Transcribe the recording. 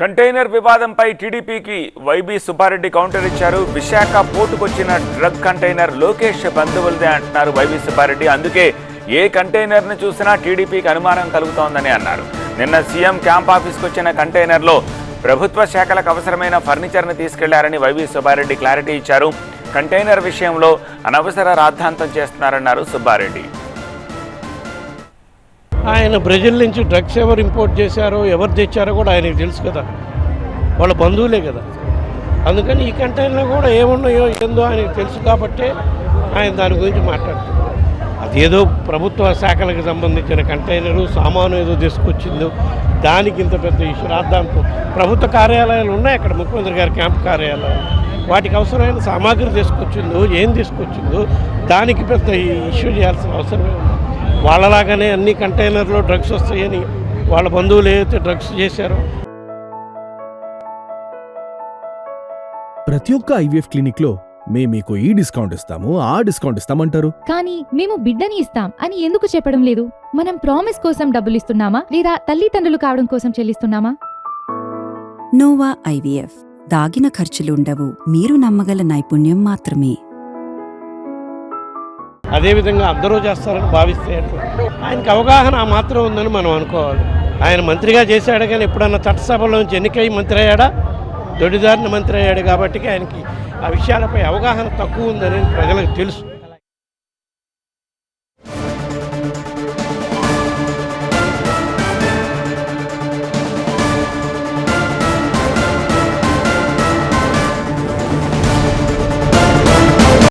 Container వివాదంపై టీడీపీకి YB Subba Reddy counter ఇచ్చారు. విశాఖ పోర్టుకొచ్చిన డ్రగ్ కంటైనర్ లోకేష్ బంధువులదే అంటున్నారు వైబీ సుబ్బారెడ్డి. అందుకే ఏ కంటైనర్ను చూసినా టీడీపీకి అనుమానం కలుగుతోందని అన్నారు. నిన్న సీఎం క్యాంప్ ఆఫీస్కి వచ్చిన కంటైనర్లో ప్రభుత్వ శాఖలకు అవసరమైన ఫర్నిచర్ను తీసుకెళ్ళారని వైవీ సుబ్బారెడ్డి క్లారిటీ ఇచ్చారు. కంటైనర్ విషయంలో అనవసర రాద్ధాంతం చేస్తున్నారన్నారు సుబ్బారెడ్డి. ఆయన బ్రెజిల్ నుంచి డ్రగ్స్ ఎవరు ఇంపోర్ట్ చేశారో ఎవరు తెచ్చారో కూడా ఆయనకు తెలుసు కదా. వాళ్ళ బంధువులే కదా. అందుకని ఈ కంటైనర్లో కూడా ఏమున్నాయో ఏందో ఆయనకు తెలుసు కాబట్టే ఆయన దాని గురించి మాట్లాడుతున్నారు. అదేదో ప్రభుత్వ శాఖలకు సంబంధించిన కంటైనరు సామాను ఏదో తీసుకొచ్చిందో దానికి ఇంత పెద్ద ఇష్యూ రాద్దాంతో. ప్రభుత్వ కార్యాలయాలు ఉన్నాయి అక్కడ ముఖ్యమంత్రి గారి క్యాంప్ కార్యాలయాలు. వాటికి అవసరమైన సామాగ్రి తీసుకొచ్చిందో ఏం తీసుకొచ్చిందో దానికి పెద్ద ఇష్యూ చేయాల్సిన అవసరమే ఉంది వాళ్ళలాగానే అన్ని కంటైనర్లో డ్రగ్స్ వస్తాయని వాళ్ళ బంధువులు ఏదైతే డ్రగ్స్ చేశారో ప్రతి ఒక్క ఐవీఎఫ్ క్లినిక్లో మేము మీకు ఈ డిస్కౌంట్ ఇస్తాము ఆ డిస్కౌంట్ ఇస్తామంటారు. కానీ మేము బిడ్డని ఇస్తాం అని ఎందుకు చెప్పడం లేదు? మనం ప్రామిస్ కోసం డబ్బులు ఇస్తున్నామా? లేదా తల్లిదండ్రులు కావడం కోసం చెల్లిస్తున్నామా? Nova IVF. దాగిన ఖర్చులుండవు. మీరు నమ్మగల నైపుణ్యం మాత్రమే. అదేవిధంగా అందరూ చేస్తారని భావిస్తే ఆయనకు ఆయనకి అవగాహన ఆ మాత్రం ఉందని మనం అనుకోవాలి. ఆయన మంత్రిగా చేశాడు కానీ ఎప్పుడన్నా చట్టసభలోంచి ఎన్నికై మంత్రి అయ్యాడా? దొడిదారిన మంత్రి అయ్యాడు కాబట్టి ఆయనకి ఆ విషయాలపై అవగాహన తక్కువ ఉందని ప్రజలకు తెలుసు.